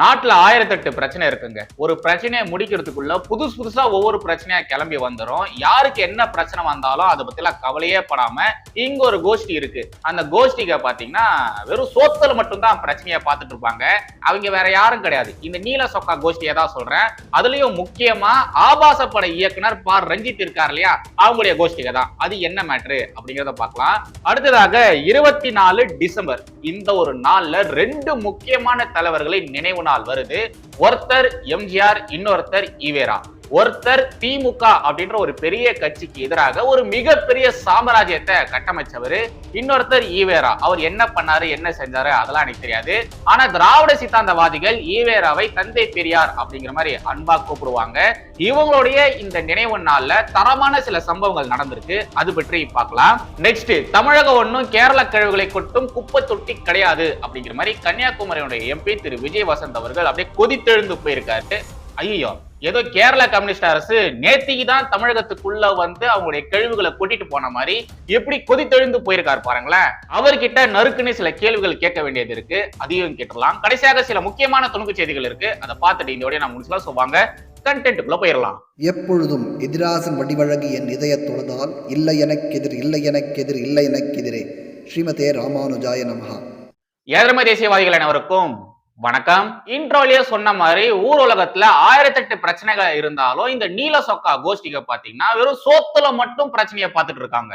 நாட்டில் ஆயிரத்தெட்டு பிரச்சனை இருக்குங்க. ஒரு பிரச்சனையை முடிக்கிறதுக்குள்ள புதுசு புதுசா ஒவ்வொரு பிரச்சனையா கிளம்பி வந்துடும் யாருக்கு என்ன பிரச்சனை வந்தாலும் அதை பத்திலாம் கவலையே படாம இங்க ஒரு கோஷ்டி இருக்கு. அந்த கோஷ்டிக பாத்தீங்கன்னா வெறும் சோத்துல மட்டும்தான் பிரச்சனையை பார்த்துட்டு இருப்பாங்க. அவங்க வேற யாரும் கிடையாது. இந்த நீல சொக்கா கோஷ்டியை தான் சொல்றேன். அதுலயும் முக்கியமா ஆபாச பட இயக்குனர் பா ரஞ்சித் இருக்கார் இல்லையா? அவங்களுடைய கோஷ்டிக தான். அது என்ன மேட்ரு அப்படிங்கிறத பார்க்கலாம். அடுத்ததாக இருபத்தி நாலு டிசம்பர். இந்த ஒரு நாள்ல ரெண்டு முக்கியமான தலைவர்களை நினைவு நாள் வருது. ஒருத்தர் எம்ஜிஆர் இன்னொருத்தர் ஈவேரா. ஒருத்தர் திமுக அப்படின்ற ஒரு பெரிய கட்சிக்கு எதிராக ஒரு மிகப்பெரிய சாம்ராஜ்யத்தை கட்டமைச்சவர் இன்னொருத்தர் ஈவேரா. அவர் என்ன பண்ணாரு என்ன செஞ்சாரு அதெல்லாம் எனக்கு தெரியாது. ஆனா திராவிட சித்தாந்தவாதிகள் ஈவேராவை தந்தை பெரியார் அப்படிங்கிற மாதிரி அன்பா கூப்பிடுவாங்க. இவங்களுடைய இந்த நினைவு நாள்ல தரமான சில சம்பவங்கள் நடந்திருக்கு. அது பற்றி பார்க்கலாம். நெக்ஸ்ட் தமிழகம் ஒன்றும் கேரள கழிவுகளை கொட்டும் குப்பை தொட்டி கிடையாது அப்படிங்கிற மாதிரி கன்னியாகுமரியுடைய எம்பி திரு. விஜய் வசந்த் அவர்கள் அப்படியே கொதித்தெழுந்து போயிருக்காரு. ஐயோ ஏதோ கேரள கம்யூனிஸ்ட் அரசு நேத்திக்கு தான் தமிழகத்துக்குள்ள வந்து அவங்களுடைய கழிவுகளை கொட்டிட்டு போன மாதிரி எப்படி கொதித்தெழுந்து போயிருக்காரு பாருங்களேன். அவர்கிட்ட நறுக்குன்னு சில கேள்விகள் கேட்க வேண்டியது இருக்கு. அதையும் கேட்டுடலாம். கடைசியாக சில முக்கியமான துணுக்கு செய்திகள் இருக்கு. அதை பார்த்துட்டு இந்த நான் முடிச்சுலாம் சொல்லுவாங்க கண்டென்ட்டுக்குள்ள போயிடலாம். எப்பொழுதும் எதிராசன் வடிவழகு என் இதயத் தொழுதால் இல்லை எனக்கெதிர் இல்லை எனக்கெதிர் இல்லை எனக்கெதிரே ஸ்ரீமதே ராமானுஜாய நமஹா. ஏழமை தேசியவாதிகள் அனைவருக்கும் வணக்கம். இன்ட்ரோலயே சொன்ன மாதிரி ஊர் உலகத்துல ஆயிரத்தெட்டு பிரச்சனைகள் இருந்தாலும் இந்த நீல சொக்கா கோஷ்டிக பாத்தீங்கன்னா வெறும் சோத்துல மட்டும் பிரச்சனையை பார்த்துட்டு இருக்காங்க.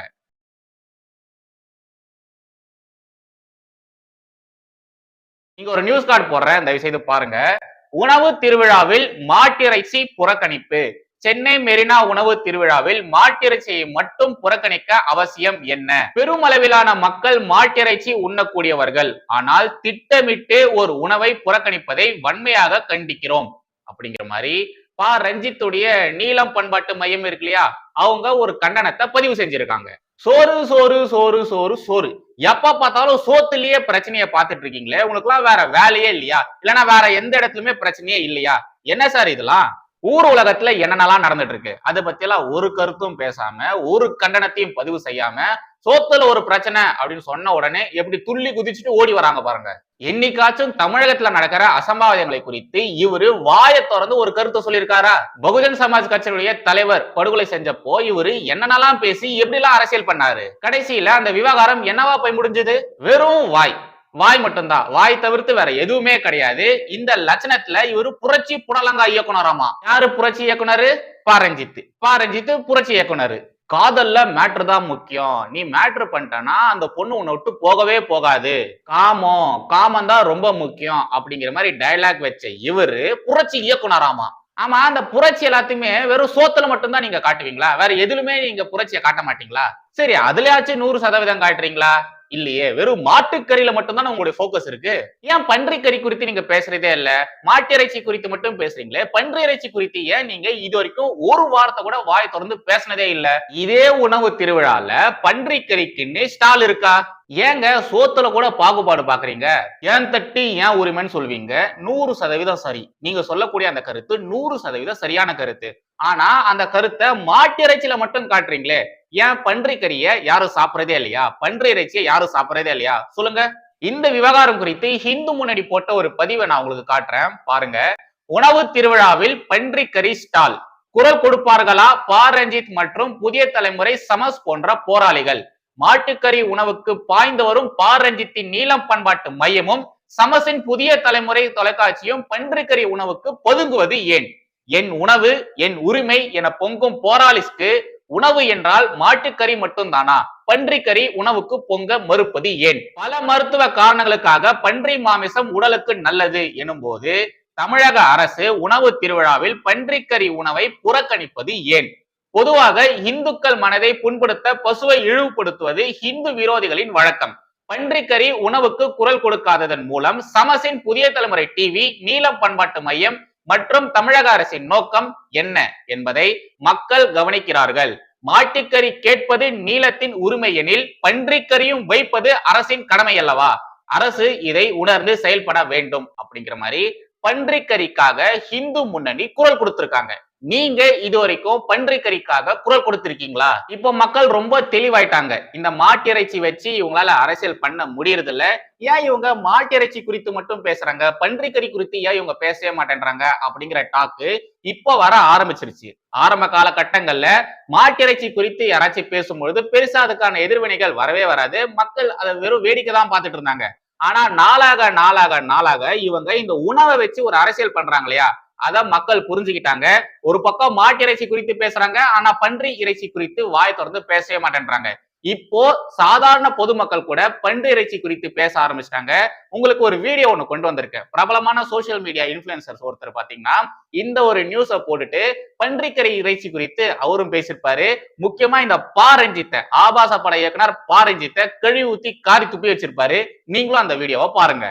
இங்க ஒரு நியூஸ் கார்டு போடுறேன். தயவு செய்து பாருங்க. உணவு திருவிழாவில் மாட்டிறைச்சி புறக்கணிப்பு. சென்னை மெரினா உணவு திருவிழாவில் மாட்டிறைச்சியை மட்டும் புறக்கணிக்க அவசியம் என்ன? பெருமளவிலான மக்கள் மாட்டிறைச்சி உண்ணக்கூடியவர்கள். ஆனால் திட்டமிட்டு ஒரு உணவை புறக்கணிப்பதை வன்மையாக கண்டிக்கிறோம். அப்படிங்கிற மாதிரி பா. ரஞ்சித்துடைய நீலம் பண்பாட்டு மையம் இருக்கு இல்லையா? அவங்க ஒரு கண்டனத்தை பதிவு செஞ்சிருக்காங்க. சோறு சோறு சோறு சோறு சோறு. எப்ப பார்த்தாலும் சோத்துலயே பிரச்சனையை பார்த்துட்டு இருக்கீங்களே. உங்களுக்கு எல்லாம் வேற வேலையே இல்லையா? இல்லைன்னா வேற எந்த இடத்துலயுமே பிரச்சனையே இல்லையா? என்ன சார் இதெல்லாம்? ஊர் உலகத்துல என்னென்னலாம் நடந்துட்டு இருக்கு அதை பத்தியெல்லாம் ஒரு கருத்தும் பேசாம ஒரு கண்டனத்தையும் பதிவு செய்யாம சோத்துல ஒரு பிரச்சனை அப்படின்னு சொன்ன உடனே எப்படி துள்ளி குதிச்சுட்டு ஓடி வராங்க பாருங்க. என்னைக்காச்சும் தமிழகத்துல நடக்கிற அசம்பாவிதங்களை குறித்து இவரு வாயை திறந்து ஒரு கருத்தை சொல்லியிருக்காரா? பகுஜன் சமாஜ் கட்சியினுடைய தலைவர் படுகொலை செஞ்சப்போ இவரு என்னென்னலாம் பேசி எப்படிலாம் அரசியல் பண்ணாரு? கடைசியில அந்த விவகாரம் என்னவா போய் முடிஞ்சது? வெறும் வாய். வாய் மட்டும்தான். வாய் தவிர்த்து வேற எதுவுமே கிடையாது. இந்த லட்சணத்துல இவரு புரட்சி புடலங்கா இயக்குனராமா? யாரு புரட்சி இயக்குனரு? பாரஞ்சித்து. பாரஞ்சித்து புரட்சி இயக்குனரு. காதல்ல மேட்ரு தான் முக்கியம். நீ மேட்ரு பண்ணிட்டனா அந்த பொண்ணு உன்னை விட்டு போகவே போகாது. காமம். காமம் தான் ரொம்ப முக்கியம் அப்படிங்கிற மாதிரி டைலாக் வச்ச இவரு புரட்சி இயக்குனராமா? ஆமா அந்த புரட்சி எல்லாத்தையுமே வெறும் சோத்துல மட்டும்தான் நீங்க காட்டுவீங்களா? வேற எதுலுமே நீங்க புரட்சியை காட்ட மாட்டீங்களா? சரி அதுலயாச்சும் நூறு சதவீதம் காட்டுறீங்களா? இல்லையே வெறும் மாட்டுக்கறியில மட்டும்தான் உங்களுடைய ஃபோக்கஸ் இருக்கு? ஏன் பன்றி கறி குறித்து நீங்க பேசுறதே இல்ல? மாட்டு இறைச்சி குறித்து மட்டும் பேசுறீங்களே? பன்றி இறைச்சி குறித்து ஏன் நீங்க இது வரைக்கும் ஒரு வார்த்தை கூட வாய் தொடர்ந்து பேசினதே இல்ல? இதே உணவு திருவிழால பன்றி கறிக்குன்னு ஸ்டால் இருக்கா? ஏங்க சோத்துல கூட பாகுபாடு பாக்குறீங்க? ஏன் தட்டி ஏன் உரிமைன்னு சொல்வீங்க? நூறு சதவீதம் சரி. நீங்க சொல்லக்கூடிய அந்த கருத்து நூறு சதவீதம் சரியான கருத்து. ஆனா அந்த கருத்தை மாட்டிறைச்சியில மட்டும் காட்டுறீங்களே ஏன் பன்றி கறிய யாரும் சாப்பிடறதே இல்லையா? பன்றி இறைச்சியை யாரும் சாப்பிடறதே இல்லையா? சொல்லுங்க. இந்த விவகாரம் குறித்து ஹிந்து முன்னணி போட்ட ஒரு பதிவை நான் உங்களுக்கு காட்டுறேன். பாருங்க. உணவு திருவிழாவில் பன்றி கறி ஸ்டால். குரல் கொடுப்பார்களா? பா ரஞ்சித் மற்றும் புதிய தலைமுறை சமஸ் போன்ற போராளிகள். மாட்டுக்கறி உணவுக்கு பாய்ந்து வரும் பாரஞ்சித்தின் நீளம் பண்பாட்டு மையமும் சமசின் புதிய தலைமுறை தொலைக்காட்சியும் பன்றிக்கறி உணவுக்கு பொதுங்குவது ஏன்? என் உணவு என் உரிமை என பொங்கும் போராளிஸ்க்கு உணவு என்றால் மாட்டுக்கறி மட்டும்தானா? பன்றிக்கறி உணவுக்கு பொங்க மறுப்பது ஏன்? பல மருத்துவ காரணங்களுக்காக பன்றி மாமிசம் உடலுக்கு நல்லது எனும் போது தமிழக அரசு உணவு திருவிழாவில் பன்றிக்கறி உணவை புறக்கணிப்பது ஏன்? பொதுவாக இந்துக்கள் மனதை புண்படுத்த பசுவை இழிவுபடுத்துவது இந்து விரோதிகளின் வழக்கம். பன்றிக்கறி உணவுக்கு குரல் கொடுக்காததன் மூலம் சமசின் புதிய தலைமுறை டிவி நீலம் பண்பாட்டு மையம் மற்றும் தமிழக அரசின் நோக்கம் என்ன என்பதை மக்கள் கவனிக்கிறார்கள். மாட்டுக்கறி கேட்பது நீளத்தின் உரிமை எனில் பன்றிக்கறியும் வைப்பது அரசின் கடமை அல்லவா? அரசு இதை உணர்ந்து செயல்பட வேண்டும் அப்படிங்கிற மாதிரி பன்றிக்கறிக்காக ஹிந்து முன்னணி குரல் கொடுத்திருக்காங்க. நீங்க இது வரைக்கும் பன்றிக்கறிக்காக குரல் கொடுத்திருக்கீங்களா? இப்போ மக்கள் ரொம்ப தெளிவாயிட்டாங்க. இந்த மாட்டிறைச்சி வச்சு இவங்களால அரசியல் பண்ண முடியறது இல்ல ஏன் இவங்க மாட்டிறைச்சி குறித்து மட்டும் பேசுறாங்க? பன்றிக்கறி குறித்து ஏன் இவங்க பேசவே மாட்டேன்றாங்க? அப்படிங்கிற டாக்கு இப்போ வர ஆரம்பிச்சிருச்சு. ஆரம்ப காலகட்டங்கள்ல மாட்டிறைச்சி குறித்து யாராச்சும் பேசும்பொழுது பெருசா அதுக்கான எதிர்வினைகள் வரவே வராது. மக்கள் அதை வெறும் வேடிக்கை தான் பார்த்துட்டு இருந்தாங்க. ஆனா நாளாக நாளாக நாளாக இவங்க இந்த உணவை வச்சு ஒரு அரசியல் பண்றாங்க இல்லையா? அத மக்கள் புரிஞ்சுக்கிட்டாங்க. ஒரு பக்கம் மாட்டிறைச்சி குறித்து பேசுறாங்க ஆனா பன்றி இறைச்சி குறித்து வாய் திறந்து பேசவே மாட்டேன்றாங்க. இப்போ சாதாரண பொதுமக்கள் கூட பன்றி இறைச்சி குறித்து பேச ஆரம்பிச்சிட்டாங்க. உங்களுக்கு ஒரு வீடியோ ஒன்று கொண்டு வந்திருக்கேன் பிரபலமான சோசியல் மீடியா இன்ஃபுளுசர்ஸ் ஒருத்தர் பாத்தீங்கன்னா இந்த ஒரு நியூஸை போட்டுட்டு பன்றிக்கரை இறைச்சி குறித்து அவரும் பேசியிருப்பாரு. முக்கியமா இந்த பாரஞ்சித்தை ஆபாச பட இயக்குனர் பாரஞ்சித்தை கழுவி ஊத்தி காரி துப்பி வச்சிருப்பாரு. நீங்களும் அந்த வீடியோவை பாருங்க.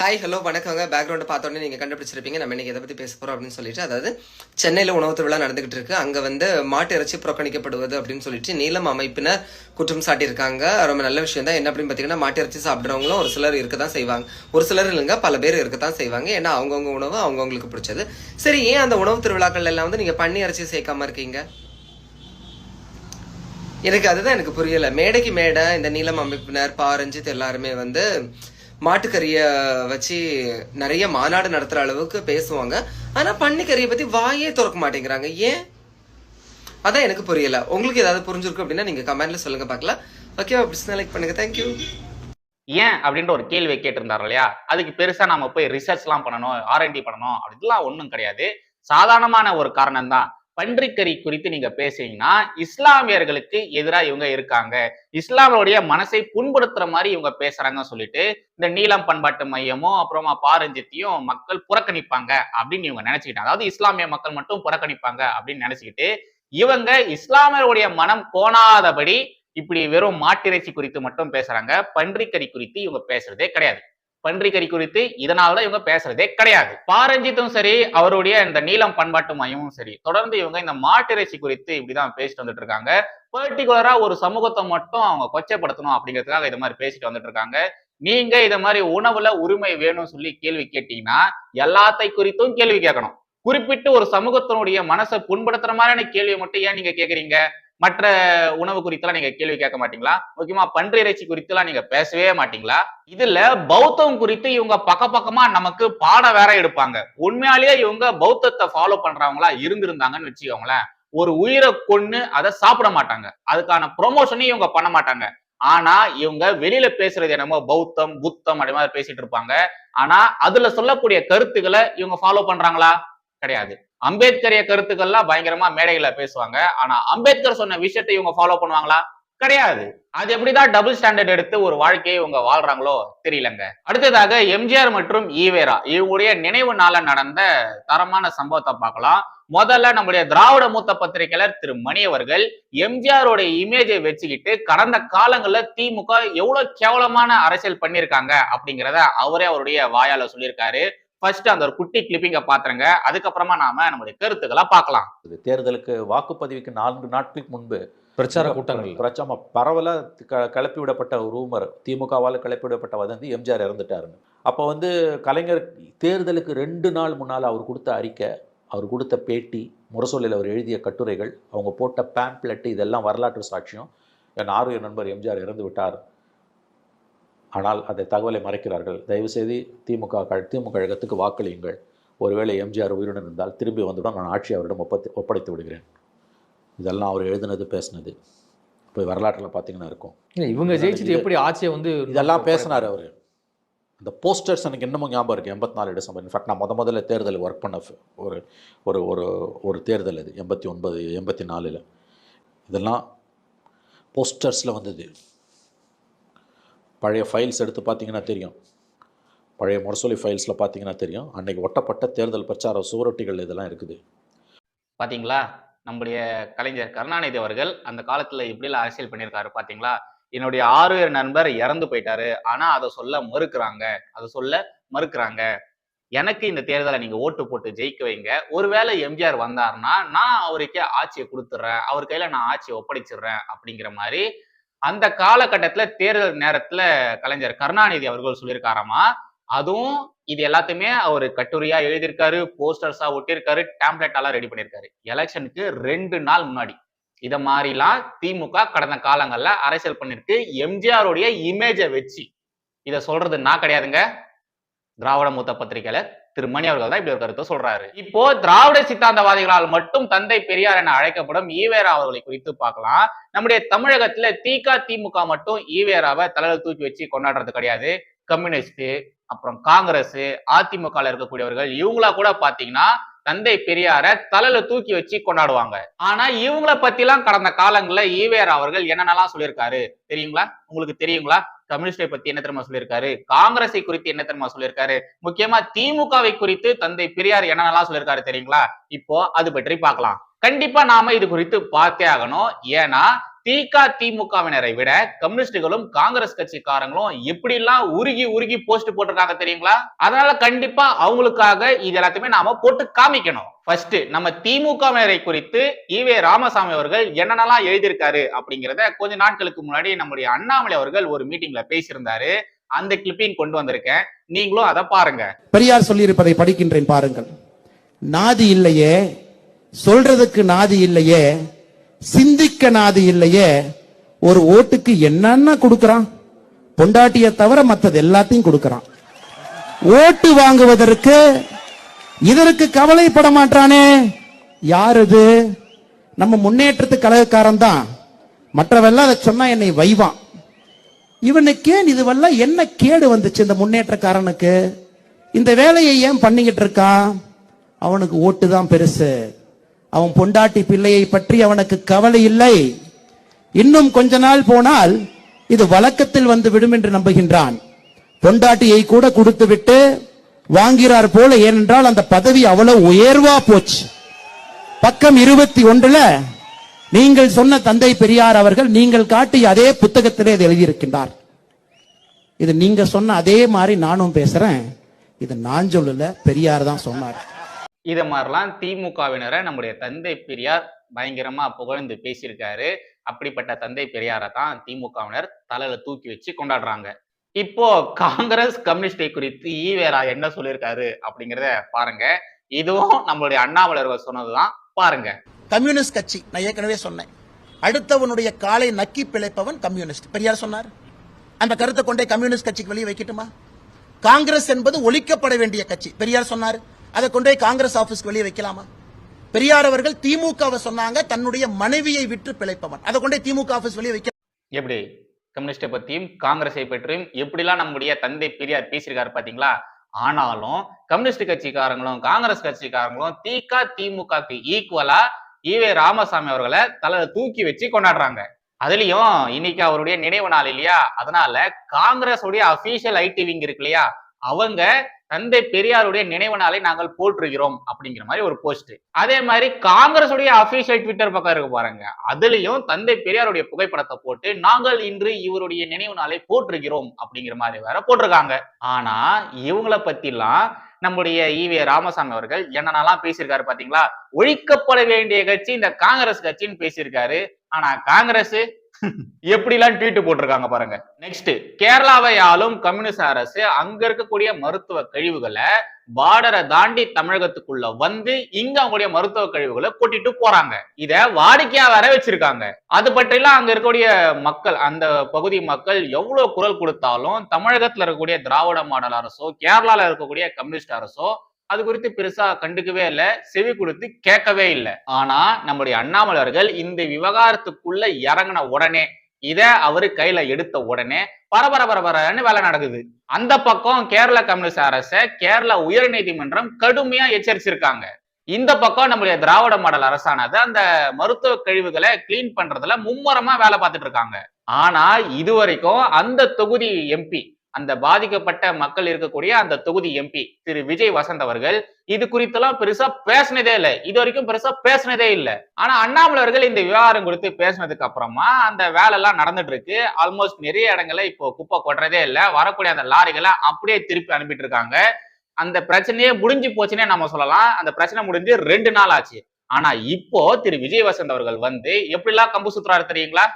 ஹாய் ஹலோ வணக்கங்க. பேக்ரவுண்ட் பார்த்தோன்னே நீங்கள் கண்டுபிடிச்சிருப்பீங்க. நம்ம இன்னைக்கு எதை பற்றி பேச போகிறோம் அப்படின்னு சொல்லிட்டு அதாவது சென்னையில் உணவு திருவிழா நடந்துகிட்டு இருக்கு. அங்கே வந்து மாட்டு இறைச்சி புறக்கணிக்கப்படுவது அப்படின்னு சொல்லிட்டு நீளம் அமைப்பினர் குற்றம் சாட்டியிருக்காங்க. ரொம்ப நல்ல விஷயம் தான் என்ன அப்படின்னு பார்த்தீங்கன்னா மாட்டு இறைச்சி சாப்பிட்றவங்களும் ஒரு சிலர் இருக்க தான் செய்வாங்க. ஒரு சிலர் இல்லைங்க பல பேர் இருக்க தான் செய்வாங்க. ஏன்னா அவங்கவுங்க உணவு அவங்கவுங்களுக்கு பிடிச்சது. சரி ஏன் அந்த உணவு திருவிழாக்கள் எல்லாம் வந்து நீங்கள் பண்ணி இறைச்சி சேர்க்காம இருக்கீங்க? எனக்கு அதுதான் எனக்கு புரியல. மேடைக்கு மேடை இந்த நீலம் அமைப்பினர் பாரஞ்சித் எல்லாருமே வந்து மாட்டுக்கறியை வச்சு நிறைய மாநாடு நடத்துற அளவுக்கு பேசுவாங்க. ஆனா பன்னிக்கறியை பத்தி வாயே திறக்க மாட்டேங்கிறாங்க. ஏன்? அதான் எனக்கு புரியல. உங்களுக்கு ஏதாவது புரிஞ்சிருக்கு அப்படின்னா நீங்க கமெண்ட்ல சொல்லுங்க பார்க்கலாம். ஓகேவா பிடிச்சா லைக் பண்ணுங்க. தேங்க்யூ ஏன்? அப்படின்ற ஒரு கேள்வி கேட்டிருந்தாரு இல்லையா? அதுக்கு பெருசா நாம போய் ரிசர்ச் எல்லாம் பண்ணணும் ஆர்என்டி பண்ணணும் அப்படிலாம் ஒண்ணும் கிடையாது. சாதாரணமான ஒரு காரணம் தான் பன்றிக்கறி குறித்து நீங்க பேசுறீங்கன்னா இஸ்லாமியர்களுக்கு எதிராக இவங்க இருக்காங்க. இஸ்லாமியருடைய மனசை புண்படுத்துற மாதிரி இவங்க பேசுறாங்கன்னு சொல்லிட்டு இந்த நீளம் பண்பாட்டு மையமும் அப்புறமா பாரஞ்சித்தையும் மக்கள் புறக்கணிப்பாங்க அப்படின்னு இவங்க நினைச்சுக்கிட்டாங்க. அதாவது இஸ்லாமிய மக்கள் மட்டும் புறக்கணிப்பாங்க அப்படின்னு நினைச்சுக்கிட்டு இவங்க இஸ்லாமியருடைய மனம் கோணாதபடி இப்படி வெறும் மாட்டிறைச்சி குறித்து மட்டும் பேசுறாங்க. பன்றிக்கறி குறித்து இவங்க பேசுறதே கிடையாது. பன்றிக்கறி குறித்து இதனாலதான் இவங்க பேசுறதே கிடையாது. பாரஞ்சித்தும் சரி அவருடைய இந்த நீளம் பண்பாட்டு மையமும் சரி தொடர்ந்து இவங்க இந்த மாட்டிறைச்சி குறித்து இப்படிதான் பேசிட்டு வந்துட்டு இருக்காங்க. பர்டிகுலரா ஒரு சமூகத்தை மட்டும் அவங்க கொச்சைப்படுத்தணும் அப்படிங்கிறதுக்காக இது மாதிரி பேசிட்டு வந்துட்டு இருக்காங்க. நீங்க இத மாதிரி உணவுல உரிமை வேணும்னு சொல்லி கேள்வி கேட்டீங்கன்னா எல்லாத்தை குறித்தும் கேள்வி கேட்கணும். குறிப்பிட்டு ஒரு சமூகத்தினுடைய மனசை புண்படுத்துற மாதிரியான கேள்வியை மட்டும் ஏன் நீங்க கேக்குறீங்க? மற்ற உணவு குறித்தெல்லாம் நீங்க கேள்வி கேட்க மாட்டீங்களா? முக்கியமா பன்றி இறைச்சி குறித்தெல்லாம் நீங்க பேசவே மாட்டீங்களா? இதுல பௌத்தம் குறித்து இவங்க பக்க பக்கமா நமக்கு பாடம் வேற எடுப்பாங்க. உண்மையாலேயே இவங்க பௌத்தத்தை ஃபாலோ பண்றவங்களா இருந்திருந்தாங்கன்னு வச்சுக்கோங்களேன். ஒரு உயிரை கொண்டு அதை சாப்பிட மாட்டாங்க. அதுக்கான ப்ரொமோஷனையும் இவங்க பண்ண மாட்டாங்க. ஆனா இவங்க வெளியில பேசுறது என்னமோ பௌத்தம் புத்தம் அப்படி மாதிரி பேசிட்டு இருப்பாங்க. ஆனா அதுல சொல்லக்கூடிய கருத்துக்களை இவங்க ஃபாலோ பண்றாங்களா? கிடையாது. அம்பேத்கரிய கருத்துக்கள்லாம் பயங்கரமா மேடைகளை பேசுவாங்க. ஆனா அம்பேத்கர் சொன்ன விஷயத்தை இவங்க ஃபாலோ பண்ணுவாங்களா? கிடையாது. அது எப்படிதான் டபுள் ஸ்டாண்டர்ட் எடுத்து ஒரு வாழ்க்கையை இவங்க வாழ்றாங்களோ தெரியலங்க. அடுத்ததாக எம்ஜிஆர் மற்றும் ஈவேரா. இவங்களுடைய நினைவு நாள நடந்த தரமான சம்பவத்தை பார்க்கலாம். முதல்ல நம்முடைய திராவிட மூத்த பத்திரிகையாளர் திரு மணி அவர்கள் எம்ஜிஆரோட இமேஜை வச்சுக்கிட்டு கடந்த காலங்களில் திமுக எவ்வளவு கேவலமான அரசியல் பண்ணியிருக்காங்க அப்படிங்கிறத அவரே அவருடைய வாயால சொல்லியிருக்காரு. ஃபர்ஸ்ட் அந்த ஒரு குட்டி கிளிப்பிங்க பாத்துருங்க. அதுக்கப்புறமா நாம நம்முடைய கருத்துக்களை பார்க்கலாம். இது தேர்தலுக்கு வாக்குப்பதிவுக்கு நான்கு நாட்களுக்கு முன்பு பிரச்சார கூட்டங்கள் பிரச்சார பரவலா க- கிளப்பி விடப்பட்ட ஒரு ரூமர் திமுகவால் கிளப்பி விடப்பட்ட வதந்தி எம்ஜிஆர் இறந்துட்டாருன்னு. அப்போ வந்து கலைஞர் தேர்தலுக்கு ரெண்டு நாள் முன்னால் அவர் கொடுத்த அறிக்கை அவர் கொடுத்த பேட்டி முரசொலியில் அவர் எழுதிய கட்டுரைகள் அவங்க போட்ட பேம்ப்லெட் இதெல்லாம் வரலாற்று சாட்சியம். என் ஆரோக்கிய நண்பர் எம்ஜிஆர் இறந்து விட்டார் ஆனால் அதை தகவலை மறைக்கிறார்கள். தயவுசெய்து திமுக திமுக கழகத்துக்கு வாக்களியுங்கள். ஒருவேளை எம்ஜிஆர் உயிருடன் இருந்தால் திரும்பி வந்துவிடும் நான் ஆட்சி அவரிடம் ஒப்பத்தி ஒப்படைத்து விடுகிறேன். இதெல்லாம் அவர் எழுதுனது பேசுனது. போய் வரலாற்றில் பார்த்தீங்கன்னா இருக்கும். இல்ல, இவங்க ஜெயிச்சுட்டு எப்படி ஆட்சியை வந்து இதெல்லாம் பேசினார் அவர். இந்த போஸ்டர்ஸ் எனக்கு இன்னமும் ஞாபகம் இருக்குது எண்பத்தி நாலு டிசம்பர். இன்ஃபேக்ட் நான் முத முதல்ல தேர்தல் ஒர்க் பண்ண ஒரு ஒரு ஒரு ஒரு தேர்தல் அது. எண்பத்தி ஒன்பது எண்பத்தி நாலில். இதெல்லாம் போஸ்டர்ஸில் வந்தது. பழைய ஃபைல்ஸ் எடுத்து பார்த்தீங்கன்னா தெரியும். பழைய முரசொலி ஃபைல்ஸில் பார்த்தீங்கன்னா தெரியும். அன்னைக்கு ஒட்டப்பட்ட தேர்தல் பிரச்சார சுவரொட்டிகள் இதெல்லாம் இருக்குது. பார்த்தீங்களா நம்முடைய கலைஞர் கருணாநிதி அவர்கள் அந்த காலத்தில் எப்படிலாம் அரசியல் பண்ணியிருக்காரு பார்த்தீங்களா என்னுடைய ஆறுயர் நண்பர் இறந்து போயிட்டாரு. ஆனால் அதை சொல்ல மறுக்கிறாங்க. அதை சொல்ல மறுக்கிறாங்க. எனக்கு இந்த தேர்தலை நீங்க ஓட்டு போட்டு ஜெயிக்க வைங்க. ஒருவேளை எம்ஜிஆர் வந்தாருன்னா நான் அவருக்கே ஆட்சியை கொடுத்துட்றேன். அவர் கையில நான் ஆட்சியை ஒப்படைச்சிடுறேன் அப்படிங்கிற மாதிரி அந்த காலகட்டத்துல தேர்தல் நேரத்துல கலைஞர் கருணாநிதி அவர்கள் சொல்லியிருக்காராமா? அதுவும் இது எல்லாத்தையுமே அவர் கட்டுரையா எழுதியிருக்காரு போஸ்டர்ஸா ஒட்டியிருக்காரு டேம்லெட்டாலாம் ரெடி பண்ணியிருக்காரு. எலெக்ஷனுக்கு ரெண்டு நாள் முன்னாடி. இதை மாதிரிலாம் திமுக கடந்த காலங்கள்ல அரசியல் பண்ணிருக்கு. எம்ஜிஆருடைய இமேஜை வச்சு இதை சொல்றது நான் கிடையாதுங்க. திராவிட மூத்த பத்திரிகையில திரு மணி அவர்கள் தான் இப்படி ஒரு கருத்தை சொல்றாரு. இப்போ திராவிட சித்தாந்தவாதிகளால் மட்டும் தந்தை பெரியார் என அழைக்கப்படும் ஈவேரா அவர்களை குறித்து பார்க்கலாம். நம்முடைய தமிழகத்துல திக திமுக மட்டும் ஈவேராவை தலைவர் தூக்கி வச்சு கொண்டாடுறது கிடையாது. கம்யூனிஸ்ட் அப்புறம் காங்கிரஸ் அதிமுக இருக்கக்கூடியவர்கள் இவங்களா கூட பாத்தீங்கன்னா தந்தை பெரியார தலையில தூக்கி வச்சு கொண்டாடுவாங்க. ஆனா இவங்கள பத்தி எல்லாம் கடந்த காலங்கள்ல ஈவேரா அவர்கள் என்னென்னலாம் சொல்லியிருக்காரு? தெரியுங்களா? உங்களுக்கு தெரியுங்களா? கம்யூனிஸ்டை பத்தி என்ன தெரியுமா சொல்லியிருக்காரு? காங்கிரஸை குறித்து என்ன தெரியுமா சொல்லியிருக்காரு? முக்கியமா திமுகவை குறித்து தந்தை பெரியார் என்னென்னலாம் சொல்லியிருக்காரு தெரியுங்களா? இப்போ அது பற்றி பார்க்கலாம். கண்டிப்பா நாம இது குறித்து பார்த்தே ஆகணும். ஏன்னா திக திமுகவினரை விட கம்யூனிஸ்டுகளும் காங்கிரஸ் கட்சிக்காரங்களும் எப்படிலாம் உருகி உருகி போஸ்ட் போட்டிருக்காங்க தெரியுங்களா? அதனால கண்டிப்பா அவங்களுக்காக இது எல்லாத்தையுமே நாம போட்டு காமிக்கணும். ஃபர்ஸ்ட் நம்ம திமுகவினரை குறித்து ஈவே ராமசாமி அவர்கள் என்னென்னலாம் எழுதியிருக்காரு அப்படிங்கிறத கொஞ்ச நாட்களுக்கு முன்னாடி நம்முடைய அண்ணாமலை அவர்கள் ஒரு மீட்டிங்ல பேசியிருந்தாரு. அந்த கிளிப்பிங் கொண்டு வந்திருக்கேன். நீங்களும் அதை பாருங்க. பெரியார் சொல்லியிருப்பதை படிக்கின்றேன் பாருங்கள். நாதி இல்லையே சொல்றதுக்கு நாதி இல்லையே சிந்திக்க நாது இல்லையே ஒரு ஓட்டுக்கு என்னன்னா கொடுக்கறான். பொண்டாட்டிய தவிர மற்றது எல்லாத்தையும் கொடுக்கறான். ஓட்டு வாங்குவதற்கு இதற்கு கவலைப்பட மாட்டானே. யார் இது நம்ம முன்னேற்றத்து கழகக்காரன் தான். மற்றவெல்லாம் அதை சொன்னா என்னை வைவான். இவனுக்கு ஏன் இதுவெல்லாம் என்ன கேடு வந்துச்சு இந்த முன்னேற்றக்காரனுக்கு? இந்த வேலையை ஏன் பண்ணிக்கிட்டு இருக்கான்? அவனுக்கு ஓட்டு தான் பெருசு. அவன் பொண்டாட்டி பிள்ளையை பற்றி அவனுக்கு கவலை இல்லை. இன்னும் கொஞ்ச நாள் போனால் இது வழக்கத்தில் வந்து விடும் என்று நம்புகின்றான். பொண்டாட்டியை கூட கொடுத்து விட்டு வாங்கிறார் போல ஏனென்றால் அந்த பதவி அவ்வளவு உயர்வா போச்சு. பக்கம் இருபத்தி ஒன்றுல நீங்கள் சொன்ன தந்தை பெரியார் அவர்கள் நீங்கள் காட்டிய அதே புத்தகத்திலே இதை எழுதியிருக்கின்றார். இது நீங்க சொன்ன அதே மாதிரி நானும் பேசுறேன். இது நான் சொல்லல பெரியார் தான் சொன்னார். இது மாதிரிலாம் திமுகவினரை நம்முடைய தந்தை பெரியார் பயங்கரமா புகழ்ந்து பேசியிருக்காரு. அப்படிப்பட்ட தந்தை பெரியாரை தான் திமுகவினர் தலையில தூக்கி வச்சு கொண்டாடுறாங்க. இப்போ காங்கிரஸ் கம்யூனிஸ்டை குறித்து ஈவேரா என்ன சொல்லியிருக்காரு அப்படிங்கிறத பாருங்க. இதுவும் நம்மளுடைய அண்ணாமலர்கள் சொன்னதுதான். பாருங்க. கம்யூனிஸ்ட் கட்சி நான் ஏற்கனவே சொன்னேன். அடுத்தவனுடைய காலை நக்கி பிழைப்பவன் கம்யூனிஸ்ட். பெரியார் சொன்னார். அந்த கருத்தை கொண்டே கம்யூனிஸ்ட் கட்சிக்கு வெளியே வைக்கட்டுமா? காங்கிரஸ் என்பது ஒழிக்கப்பட வேண்டிய கட்சி. பெரியார் சொன்னார். அதை கொண்டு போய் காங்கிரஸ் ஆபீஸ்க்கு வெளியே வைக்கலாமா? பெரியார் அவர்கள் திமுகவை சொன்னாங்க தன்னுடைய மனைவியை விற்று பிழைப்பவன். அதை கொண்டே திமுக ஆபீஸ் வெளியே வைக்க எப்படி? கம்யூனிஸ்டை பத்தியும் காங்கிரஸை பற்றியும் எப்படிலாம் நம்முடைய தந்தை பெரியார் பேசியிருக்காரு பாத்தீங்களா? ஆனாலும் கம்யூனிஸ்ட் கட்சிக்காரங்களும் காங்கிரஸ் கட்சிக்காரங்களும் திக திமுகக்கு ஈக்குவலா ஈவே ராமசாமி அவர்களை தலை தூக்கி வச்சு கொண்டாடுறாங்க. அதுலயும் இன்னைக்கு அவருடைய நினைவு நாள் இல்லையா? அதனால காங்கிரஸ் உடைய அபிஷியல் ஐடி விங் இருக்கு இல்லையா? அவங்க தந்தை பெரியாருடைய நினைவு நாளை நாங்கள் போற்றுகிறோம் அப்படிங்கிற மாதிரி ஒரு போஸ்ட் அதே மாதிரி காங்கிரஸ் உடைய அபிஷியல் ட்விட்டர் பக்கம் இருக்கு பாருங்க. அதுலயும் தந்தை பெரியாருடைய புகைப்படத்தை போட்டு நாங்கள் இன்று இவருடைய நினைவு நாளை போற்றுகிறோம் அப்படிங்கிற மாதிரி வேற போட்டிருக்காங்க. ஆனா இவங்களை பத்திலாம் நம்முடைய ஈவே ராமசாமி அவர்கள் என்னென்னலாம் பேசியிருக்காரு பாத்தீங்களா? ஒழிக்கப்பட வேண்டிய கட்சி இந்த காங்கிரஸ் கட்சின்னு பேசியிருக்காரு. ஆனா காங்கிரஸ் எப்படிலாம் ட்வீட் போட்டிருக்காங்க பாருங்க. நெக்ஸ்ட் கேரளாவை ஆளும் கம்யூனிஸ்ட் அரசு அங்க இருக்கக்கூடிய மருத்துவ கழிவுகளை பார்டரை தாண்டி தமிழகத்துக்குள்ள வந்து இங்க அவங்களுடைய மருத்துவ கழிவுகளை கொட்டிட்டு போறாங்க. இத வாடிக்கையா வர வச்சிருக்காங்க. அது பற்றிலாம் அங்க இருக்கக்கூடிய மக்கள் அந்த பகுதி மக்கள் எவ்வளவு குரல் கொடுத்தாலும் தமிழகத்துல இருக்கக்கூடிய திராவிட மாடல் அரசோ கேரளால இருக்கக்கூடிய கம்யூனிஸ்ட் அரசோ அது குறித்து பெருசா கண்டுக்கவே இல்லை செவி கொடுத்து கேட்கவே இல்லை. ஆனா நம்முடைய அண்ணாமலர்கள் இந்த விவகாரத்துக்குள்ள இறங்கின உடனே இத அவரு கையில எடுத்த உடனே பரபர பரபரன்னு வேலை நடக்குது. அந்த பக்கம் கேரள கம்யூனிஸ்ட் அரச கேரள உயர் நீதிமன்றம் கடுமையா எச்சரிச்சிருக்காங்க. இந்த பக்கம் நம்முடைய திராவிட மாடல் அரசானது அந்த மருத்துவ கழிவுகளை கிளீன் பண்றதுல மும்முரமா வேலை பார்த்துட்டு இருக்காங்க. ஆனா இதுவரைக்கும் அந்த தொகுதி எம்பி அந்த பாதிக்கப்பட்ட மக்கள் இருக்கக்கூடிய அந்த தொகுதி எம்பி திரு விஜய் வசந்த் அவர்கள் இது குறித்தெல்லாம் பெருசா பேசினதே இல்லை. இது வரைக்கும் பெருசா பேசினதே இல்லை. ஆனா அண்ணாமலை அவர்கள் இந்த விவகாரம் குறித்து பேசினதுக்கு அப்புறமா அந்த வேலை எல்லாம் நடந்துட்டு இருக்கு. ஆல்மோஸ்ட் நிறைய இடங்கள்ல இப்போ குப்பை கொட்டுறதே இல்லை. வரக்கூடிய அந்த லாரிகளை அப்படியே திருப்பி அனுப்பிட்டு இருக்காங்க. அந்த பிரச்சனையே முடிஞ்சு போச்சுன்னே நம்ம சொல்லலாம். அந்த பிரச்சனை முடிஞ்சு ரெண்டு நாள் ஆச்சு. ஆனா இப்போ திரு விஜய் வசந்த் அவர்கள் வந்து எப்படிலாம் கம்பு சுத்துறாரு தெரியுங்களா?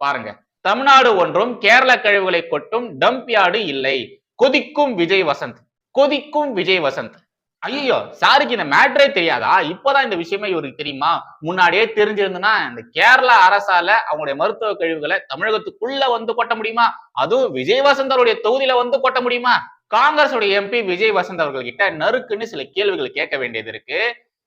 பாருங்க. தமிழ்நாடு ஒன்றும் கேரள கழிவுகளை கொட்டும் டம்ப் யார்டு இல்லை. கொதிக்கும் விஜய் வசந்த். கொதிக்கும் விஜய் வசந்த். ஐயோ சாருக்கு இந்த மேட்ரே தெரியாதா? இப்போதான் இந்த விஷயமே இவருக்கு தெரியுமா? முன்னாடியே தெரிஞ்சிருந்துன்னா இந்த கேரளா அரசால அவங்களுடைய மருத்துவ கழிவுகளை தமிழகத்துக்குள்ள வந்து கொட்ட முடியுமா? அதுவும் விஜய் வசந்தருடைய தொகுதியில வந்து கொட்ட முடியுமா? காங்கிரஸ் எம்பி விஜய் வசந்த் அவர்கள் கிட்ட நறுக்குன்னு சில கேள்விகள் கேட்க வேண்டியது இருக்கு.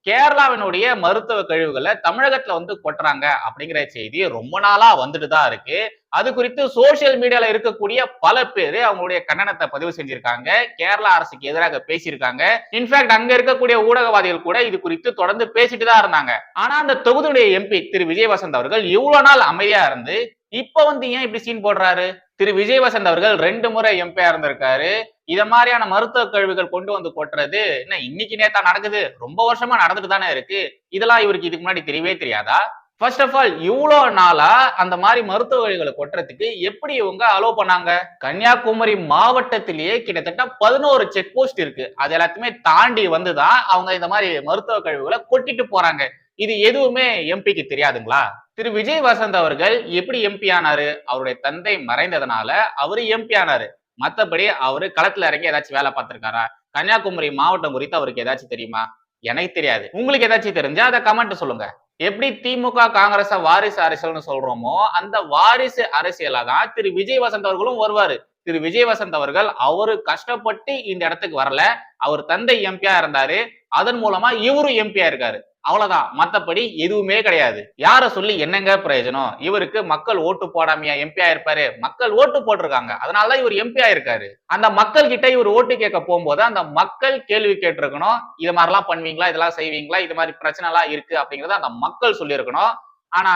கேரளாவினுடைய மருத்துவ கழிவுகளை தமிழகத்துல வந்து கொட்டுறாங்க அப்படிங்கிற செய்தி ரொம்ப நாளா வந்துட்டு தான் இருக்கு. அது குறித்து சோசியல் மீடியால இருக்கக்கூடிய பல பேர் அவங்களுடைய கண்டனத்தை பதிவு செஞ்சிருக்காங்க. கேரளா அரசுக்கு எதிராக பேசியிருக்காங்க. இன்ஃபேக்ட் அங்க இருக்கக்கூடிய ஊடகவாதிகள் கூட இது குறித்து தொடர்ந்து பேசிட்டு தான் இருந்தாங்க. ஆனா அந்த தொகுதியுடைய எம்பி திரு. விஜயவசந்த் அவர்கள் இவ்வளவு நாள் அமைதியா இருந்து இப்ப வந்து ஏன் இப்படி சீன் போடுறாரு? திரு. விஜயவசந்த் அவர்கள் ரெண்டு முறை எம்பியா இருந்திருக்காரு. இத மாதிரியான மருத்துவ கழிவுகள் கொண்டு வந்து கொட்டுறது என்ன இன்னைக்கு நேத்தா நடக்குது? ரொம்ப வருஷமா நடந்துட்டு தானே இருக்கு. இதெல்லாம் இவருக்கு இதுக்கு முன்னாடி தெரியவே தெரியாதா? ஃபர்ஸ்ட் ஆஃப் ஆல் இவ்வளோ நாளா அந்த மாதிரி மருத்துவ வழிகளை கொட்டுறதுக்கு எப்படி இவங்க அலோவ் பண்ணாங்க? கன்னியாகுமரி மாவட்டத்திலேயே கிட்டத்தட்ட பதினோரு செக் போஸ்ட் இருக்கு. அது எல்லாத்தையுமே தாண்டி வந்துதான் அவங்க இந்த மாதிரி மருத்துவ கழிவுகளை கொட்டிட்டு போறாங்க? இது எதுவுமே எம்பிக்கு தெரியாதுங்களா? திரு. விஜய் வசந்த் அவர்கள் எப்படி எம்பி ஆனாரு? அவருடைய தந்தை மறைந்ததுனால அவரு எம்பி ஆனாரு. மற்றபடி அவரு களத்துல இறங்கி ஏதாச்சும் வேலை பார்த்திருக்காரா? கன்னியாகுமரி மாவட்டம் குறித்து அவருக்கு ஏதாச்சும் தெரியுமா? எனக்கு தெரியாது. உங்களுக்கு ஏதாச்சும் தெரிஞ்சா அதை கமெண்ட் சொல்லுங்க. எப்படி திமுக காங்கிரஸ வாரிசு அரசியல்னு சொல்றோமோ அந்த வாரிசு அரசியலா தான் திரு. விஜய் வசந்த் அவர்களும் வருவாரு. திரு. விஜய் வசந்த் அவர்கள் அவரு கஷ்டப்பட்டு இந்த இடத்துக்கு வரல. அவர் தந்தை எம்பியா இருந்தாரு. அதன் மூலமா இவரும் எம்பியா இருக்காரு. அவ்வளவுதான். மத்தபடி எதுவுமே கிடையாது. யார சொல்லி என்னங்க பிரயோஜனம்? இவருக்கு மக்கள் ஓட்டு போடாமையா எம்பி ஆயிருப்பாரு மக்கள் ஓட்டு போட்டிருக்காங்க. அதனாலதான் இவர் எம்பி ஆயிருக்காரு அந்த மக்கள் கிட்ட இவர் ஓட்டு கேட்க போகும்போது அந்த மக்கள் கேள்வி கேட்டிருக்கணும். இது மாதிரிலாம் பண்ணுவீங்களா? இதெல்லாம் செய்வீங்களா? இது மாதிரி பிரச்சனை எல்லாம் இருக்கு அப்படிங்கறத அந்த மக்கள் சொல்லியிருக்கணும். ஆனா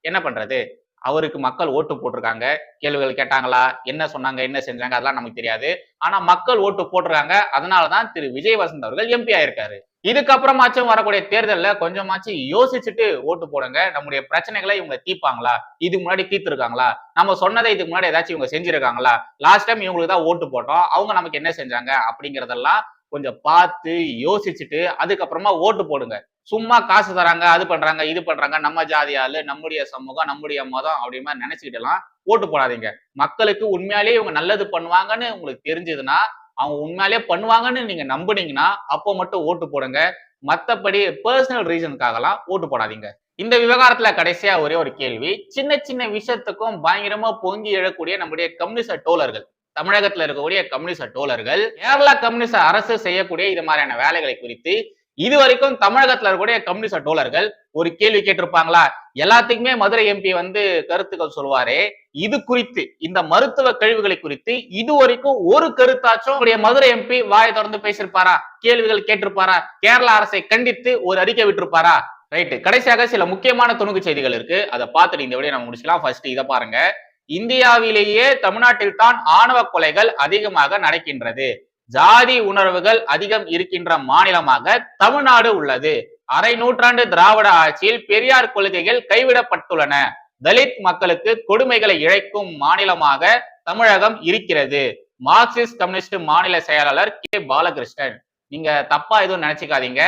என்ன பண்றது? அவருக்கு மக்கள் ஓட்டு போட்டிருக்காங்க. கேள்விகள் கேட்டாங்களா? என்ன சொன்னாங்க? என்ன செஞ்சாங்க? அதெல்லாம் நமக்கு தெரியாது. ஆனா மக்கள் ஓட்டு போட்டிருக்காங்க. அதனாலதான் திரு. விஜய் வசந்த் அவர்கள் எம்பி ஆயிருக்காரு இதுக்கப்புறமாச்சும் வரக்கூடிய தேர்தலில் கொஞ்சமாச்சும் யோசிச்சுட்டு ஓட்டு போடுங்க. நம்முடைய பிரச்சனைகளை இவங்க தீர்ப்பாங்களா? இதுக்கு முன்னாடி தீர்த்துருக்காங்களா? நம்ம சொன்னதை இதுக்கு முன்னாடி ஏதாச்சும் இவங்க செஞ்சிருக்காங்களா? லாஸ்ட் டைம் இவங்களுக்கு தான் ஓட்டு போட்டோம். அவங்க நமக்கு என்ன செஞ்சாங்க? அப்படிங்கிறதெல்லாம் கொஞ்சம் பார்த்து யோசிச்சுட்டு அதுக்கப்புறமா ஓட்டு போடுங்க. சும்மா காசு தராங்க அது பண்றாங்க இது பண்றாங்க நம்ம ஜாதி ஆளு நம்முடைய சமூகம் நம்முடைய மதம் அப்படின்னு மாதிரி ஓட்டு போடாதீங்க. மக்களுக்கு உண்மையாலேயே இவங்க நல்லது பண்ணுவாங்கன்னு உங்களுக்கு தெரிஞ்சதுன்னா அவங்க உண்மையாலேயே பண்ணுவாங்கன்னு நீங்க நம்புனீங்கன்னா அப்போ மட்டும் ஓட்டு போடுங்க. மத்தபடி பர்சனல் ரீசனுக்காகலாம் ஓட்டு போடாதீங்க. இந்த விவகாரத்துல கடைசியா ஒரே ஒரு கேள்வி. சின்ன சின்ன விஷயத்துக்கும் பயங்கரமா பொங்கி எழக்கூடிய நம்முடைய கம்யூனிஸ்ட டோலர்கள் தமிழகத்துல இருக்கக்கூடிய கம்யூனிஸ்ட டோலர்கள் கேரளா கம்யூனிஸ்ட அரசு செய்யக்கூடிய இது மாதிரியான வேலைகளை குறித்து இது வரைக்கும் தமிழகத்துல இருக்கக்கூடிய கம்யூனிச டோலர்கள் ஒரு கேள்வி கேட்டிருப்பாங்களா? எல்லாத்துக்குமே மதுரை எம்பி வந்து கருத்துக்கள் சொல்லுவாரே. இது குறித்து இந்த மருத்துவ கழிவுகளை குறித்து இது வரைக்கும் ஒரு கருத்தாச்சும் உடைய மதுரை எம்பி வாயை தொடர்ந்து பேசியிருப்பாரா? கேள்விகள் கேட்டிருப்பாரா? கேரள அரசை கண்டித்து ஒரு அறிக்கை விட்டிருப்பாரா? ரைட்டு கடைசியாக சில முக்கியமான துணுக்கு செய்திகள் இருக்கு. அதை பார்த்துட்டு இந்த விடையை நம்ம முடிச்சுக்கலாம். ஃபர்ஸ்ட் இதை பாருங்க. இந்தியாவிலேயே தமிழ்நாட்டில் தான் ஆணவ கொலைகள் அதிகமாக நடக்கின்றது. ஜாதி உணர்வுகள் அதிகம் இருக்கின்ற மாநிலமாக தமிழ்நாடு உள்ளது. அரை நூற்றாண்டு திராவிட ஆட்சியில் பெரியார் கொள்கைகள் கைவிடப்பட்டுள்ளன. தலித் மக்களுக்கு கொடுமைகளை இழைக்கும் மாநிலமாக தமிழகம் இருக்கிறது. மார்க்சிஸ்ட் கம்யூனிஸ்ட் மாநில செயலாளர் கே. பாலகிருஷ்ணன். நீங்க தப்பா எதுவும் நினைச்சுக்காதீங்க.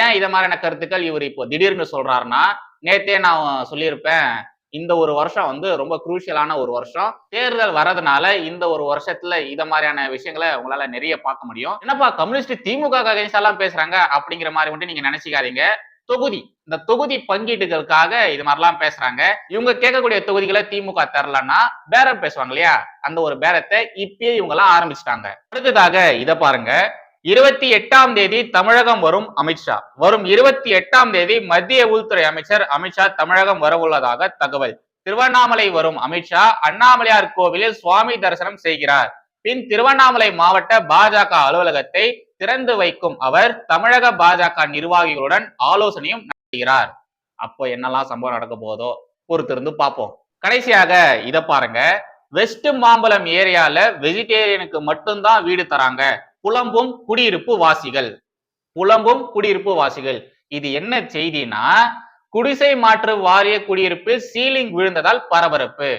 ஏன் இத மாதிரியான கருத்துக்கள் இவர் இப்போ திடீர்னு சொல்றாருன்னா நேத்தே நான் சொல்லியிருப்பேன். இந்த ஒரு வருஷம் வந்து ரொம்ப குரூஷியலான ஒரு வருஷம். தேர்தல் வரதுனால இந்த ஒரு வருஷத்துல இத மாதிரியான விஷயங்களை உங்களால நிறைய பார்க்க முடியும். என்னப்பா கம்யூனிஸ்ட் திமுக எல்லாம் பேசுறாங்க அப்படிங்கிற மாதிரி மட்டும் நீங்க நினைச்சுக்காதீங்க. தொகுதி இந்த தொகுதி பங்கீட்டுகளுக்காக இது மாதிரிலாம் பேசுறாங்க. இவங்க கேட்கக்கூடிய தொகுதிகளை திமுக தரலன்னா பேரம் பேசுவாங்க இல்லையா? அந்த ஒரு பேரத்தை இப்பயே இவங்க எல்லாம் ஆரம்பிச்சிட்டாங்க. அடுத்ததாக இதை பாருங்க. இருபத்தி எட்டாம் தேதி தமிழகம் வரும் அமித்ஷா வரும் இருபத்தி எட்டாம் தேதி மத்திய உள்துறை அமைச்சர் அமித்ஷா தமிழகம் வரவுள்ளதாக தகவல். திருவண்ணாமலை வரும் அமித்ஷா அண்ணாமலையார் கோவிலில் சுவாமி தரிசனம் செய்கிறார். பின் திருவண்ணாமலை மாவட்ட பாஜக அலுவலகத்தை திறந்து வைக்கும் அவர் தமிழக பாஜக நிர்வாகிகளுடன் ஆலோசனையும் நடத்துகிறார். அப்போ என்னெல்லாம் சம்பவம் நடக்க போதோ பொறுத்திருந்து பார்ப்போம். கடைசியாக இத பாருங்க. வெஸ்ட் மாம்பலம் ஏரியால வெஜிடேரியனுக்கு மட்டும்தான் வீடு தராங்க. புலம்பும் குடியிருப்பு வாசிகள். புலம்பும் குடியிருப்பு வாசிகள். இது என்ன செய்தினா குடிசை மாற்று வாரிய குடியிருப்பு சீலிங் விழுந்ததால் பரபரப்பு.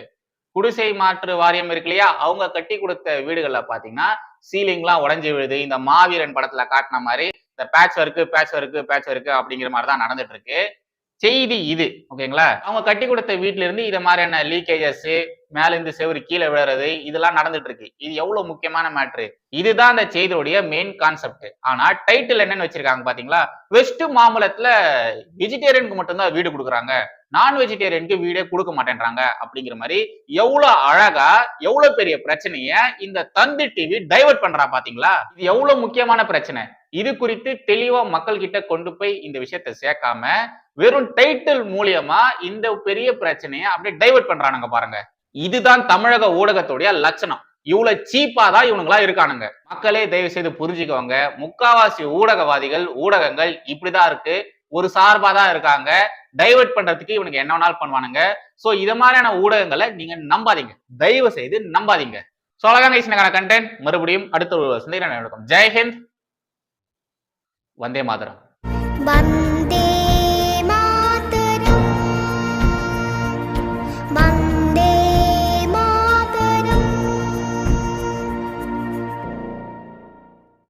குடிசை மாற்று வாரியம் இருக்கு இல்லையா? அவங்க கட்டி கொடுத்த வீடுகள்ல பாத்தீங்கன்னா சீலிங்லாம் உடைஞ்சு விழுது. இந்த மாவீரன் படத்துல காட்டின மாதிரி இந்த patch work patch work patch work அப்படிங்கிற மாதிரி தான் நடந்துட்டு இருக்கு. செய்தி இது ஓகேங்களா? அவங்க கட்டி கொடுத்த வீட்ல இருந்து இதை மாதிரியான லீக்கேஜஸ் மேல இருந்து செவரு கீழே விழுறது இதெல்லாம் நடந்துட்டு இருக்கு இது எவ்வளவு முக்கியமான மேட்ரு இதுதான் அந்த செய்தியுடைய மெயின் கான்செப்ட் ஆனா டைட்டில் என்னன்னு வச்சிருக்காங்க பாத்தீங்களா? வெஸ்ட் மாம்பலத்துல வெஜிடேரியனுக்கு மட்டும்தான் வீடு கொடுக்குறாங்க. நான் வெஜிடேரியனுக்கு வீடே கொடுக்க மாட்டேன்றாங்க அப்படிங்கிற மாதிரி எவ்வளவு அழகா எவ்வளவு பெரிய பிரச்சனைய இந்த தந்தி டிவி டைவர்ட் பண்றா பாத்தீங்களா? இது எவ்வளவு முக்கியமான பிரச்சனை? இது குறித்து தெளிவா மக்கள் கிட்ட கொண்டு போய் இந்த விஷயத்தை சேர்க்காம வெறும் டைட்டில் மூலியமா இந்த பெரிய பிரச்சனையை அப்படியே டைவர்ட் பண்றானுங்க பாருங்க. இதுதான் தமிழக ஊடகத்துடைய லட்சணம். இவ்வளவு சீப்பா தான் இவனுங்களா இருக்கானுங்க. மக்களே தயவு செய்து புரிஞ்சுக்கோங்க. முக்காவாசி ஊடகவாதிகள் ஊடகங்கள் இப்படிதான் இருக்கு. ஒரு சார்பா தான் இருக்காங்க. டைவர்ட் பண்றதுக்கு இவனுக்கு என்ன வேணாலும் பண்ணுவானுங்க. சோ இது மாதிரியான ஊடகங்களை நீங்க நம்பாதீங்க. தயவு செய்து நம்பாதீங்க சோழகாங்க கண்டென்ட் மறுபடியும் அடுத்த ஒரு சந்தேகம் நடக்கும் ஜெய்ஹிந்த் வந்தே மாதரம் வந்த